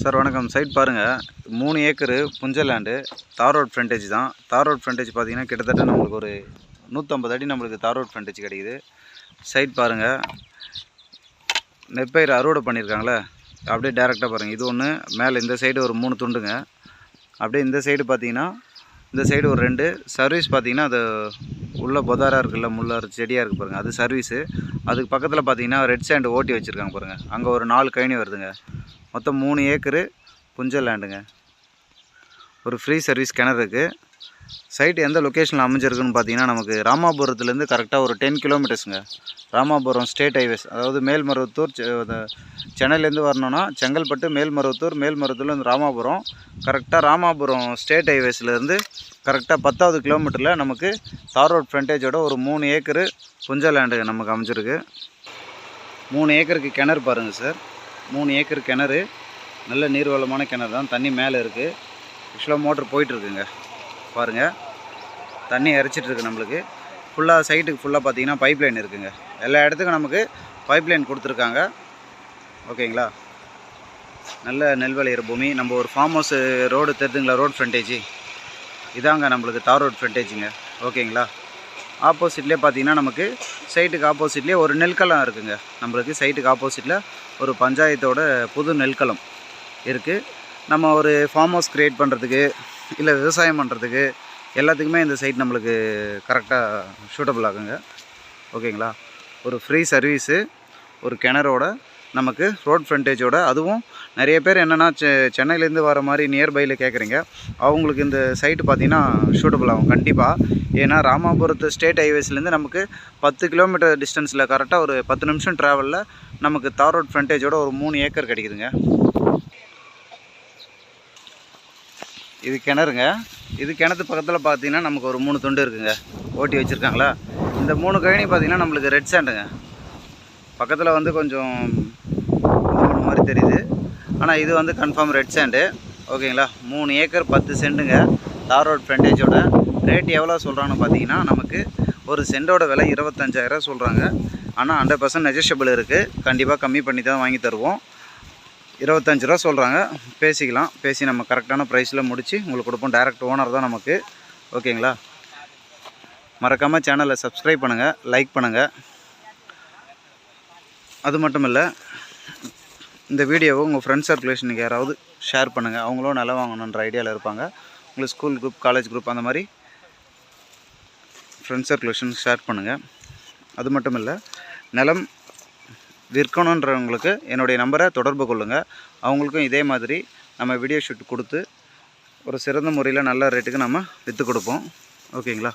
Sir வணக்கம். Site பாருங்கள் மூணு ஏக்கரு புஞ்சலேண்டு தார் ரோட் ஃப்ரண்டேஜ் தான். தார் ரோட் ஃப்ரண்டேஜ் பார்த்தீங்கன்னா கிட்டத்தட்ட நம்மளுக்கு ஒரு நூற்றம்பது அடி நம்மளுக்கு தார் ரோட் ஃப்ரண்டேஜ் கிடைக்குது. சைட் பாருங்கள் நெற்பயிர் அறுவடை பண்ணியிருக்காங்களே அப்படியே டேரெக்டாக பாருங்கள் இது ஒன்று மேலே இந்த சைடு ஒரு மூணு துண்டுங்க. அப்படியே இந்த சைடு பார்த்தீங்கன்னா இந்த சைடு ஒரு ரெண்டு. சர்வீஸ் பார்த்தீங்கன்னா அது உள்ளே பொதாராக இருக்குல்ல முள்ளார் செடியாக இருக்குது பாருங்கள் அது சர்வீஸு அதுக்கு பக்கத்தில் பார்த்தீங்கன்னா ரெட் சாண்டு ஓட்டி வச்சுருக்காங்க பாருங்கள் அங்கே ஒரு நாலு கழனி வருதுங்க. மொத்தம் மூணு ஏக்கரு புஞ்சல் லேண்டுங்க ஒரு ஃப்ரீ சர்வீஸ் கிணறு இருக்குது சைட் எந்த லொக்கேஷனில் அமைஞ்சிருக்குன்னு பார்த்தீங்கன்னா நமக்கு ராமாபுரத்துலேருந்து கரெக்டாக ஒரு டென் கிலோமீட்டர்ஸுங்க ராமாபுரம் ஸ்டேட் ஹைவேஸ் அதாவது மேல்மருவத்தூர் சென்னையிலேருந்து வரணும்னா செங்கல்பட்டு மேல்மருவத்தூர் மேல்மருவத்தூர்லேருந்து ராமாபுரம். கரெக்டாக ராமாபுரம் ஸ்டேட் ஹைவேஸ்லேருந்து கரெக்டாக பத்தாவது கிலோமீட்டரில் நமக்கு தார் ரோட் ஃப்ரண்டேஜோட ஒரு மூணு ஏக்கரு புஞ்சா லேண்டு நமக்கு அமைஞ்சிருக்கு. மூணு ஏக்கருக்கு கிணறு பாருங்கள் சார். மூணு ஏக்கர் கிணறு. நல்ல நீர்வளமான கிணறு தான். தண்ணி மேலே இருக்குது ஆக்சுவலாக மோட்டர் போயிட்டுருக்குங்க பாருங்கள் தண்ணி இறைச்சிட்டு இருக்கு நம்மளுக்கு. ஃபுல்லாக சைட்டுக்கு ஃபுல்லாக பார்த்தீங்கன்னா பைப் லைன் இருக்குங்க. எல்லா இடத்துக்கும் நமக்கு பைப் லைன் கொடுத்துருக்காங்க. ஓகேங்களா? நல்ல நெல் விளையிற பூமி. நம்ம ஒரு ஃபார்ம் ஹவுஸ் ரோடு தெரிதுங்களா? ரோட் ஃப்ரண்டேஜ் இதாங்க நம்மளுக்கு தார் ரோட் ஃப்ரண்டேஜுங்க ஓகேங்களா? ஆப்போசிட்லேயே பார்த்தீங்கன்னா நமக்கு சைட்டுக்கு ஆப்போசிட்லேயே ஒரு நெல்களம் இருக்குங்க. நம்மளுக்கு சைட்டுக்கு ஆப்போசிட்டில் ஒரு பஞ்சாயத்தோட புது நெல்களம் இருக்குது நம்ம ஒரு ஃபார்ம் ஹவுஸ் க்ரியேட் பண்ணுறதுக்கு இல்லை விவசாயம் பண்ணுறதுக்கு எல்லாத்துக்குமே இந்த சைட் நம்மளுக்கு கரெக்டாக சூட்டபிள் ஆகுங்க. ஓகேங்களா ஒரு ஃப்ரீ சர்வீஸு ஒரு கிணறோட நமக்கு ரோட் ஃப்ரண்டேஜோட அதுவும் நிறைய பேர் என்னென்னா செ சென்னையிலேருந்து வர மாதிரி நியர்பையில் கேட்குறீங்க அவங்களுக்கு இந்த சைட்டு பார்த்தீங்கன்னா சூட்டபிள் ஆகும் கண்டிப்பாக ஏன்னா ராமாபுரத்து ஸ்டேட் ஹைவேஸ்லேருந்து நமக்கு பத்து கிலோமீட்டர் டிஸ்டன்ஸில் கரெக்டாக ஒரு பத்து நிமிஷம் ட்ராவலில் நமக்கு தார் ரோட் ஃப்ரண்டேஜோட ஒரு மூணு ஏக்கர் கிடைக்குதுங்க. இது கிணறுங்க. இது கிணத்து பக்கத்தில் பார்த்தீங்கன்னா நமக்கு ஒரு மூணு துண்டு இருக்குங்க. ஓட்டி வச்சுருக்காங்களா? இந்த மூணு கழனி பார்த்தீங்கன்னா நம்மளுக்கு ரெட் சாண்டுங்க பக்கத்தில் வந்து கொஞ்சம் மூணு மாதிரி தெரியுது. ஆனால் இது வந்து கன்ஃபார்ம் ரெட் சாண்டு ஓகேங்களா மூணு ஏக்கர் பத்து சென்ட்டுங்க தார் ரோட் ஃப்ரண்டேஜோட ரேட் எவ்வளோ சொல்கிறாங்கன்னு பார்த்தீங்கன்னா நமக்கு ஒரு சென்டோட விலை இருபத்தஞ்சாயிரம் சொல்கிறாங்க ஆனால் ஹண்ட்ரட் பர்சன்ட் நெஜஷபிள் இருக்குது கண்டிப்பாக கம்மி பண்ணி தான் வாங்கி தருவோம். இருபத்தஞ்சு ரூபா சொல்கிறாங்க பேசிக்கலாம். பேசி நம்ம கரெக்டான ப்ரைஸில் முடித்து உங்களுக்கு கொடுப்போம். டைரக்ட் ஓனர் தான் நமக்கு. ஓகேங்களா? மறக்காமல் சேனலை சப்ஸ்கிரைப் பண்ணுங்கள் லைக் பண்ணுங்கள் அது மட்டும் இல்லை இந்த வீடியோவை உங்கள் ஃப்ரெண்ட்ஸ் சர்க்குலேஷனுக்கு யாராவது ஷேர் பண்ணுங்கள் அவங்களும் நல்லா வாங்கணுன்ற ஐடியாவில் இருப்பாங்க. உங்களுக்கு ஸ்கூல் குரூப் காலேஜ் குரூப் அந்த மாதிரி ஃப்ரெண்ட்ஸ் சர்க்குலேஷன் ஷேர் பண்ணுங்கள் அது மட்டும் இல்லை நிலம் விற்கணுன்றவங்களுக்கு என்னுடைய நம்பரை தொடர்பு கொள்ளுங்கள் அவங்களுக்கும் இதே மாதிரி நம்ம வீடியோ ஷூட் கொடுத்து ஒரு சிறந்த முறையில் நல்ல ரேட்டுக்கு நம்ம விற்று கொடுப்போம். ஓகேங்களா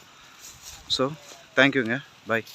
ஸோ தேங்க்யூங்க பாய்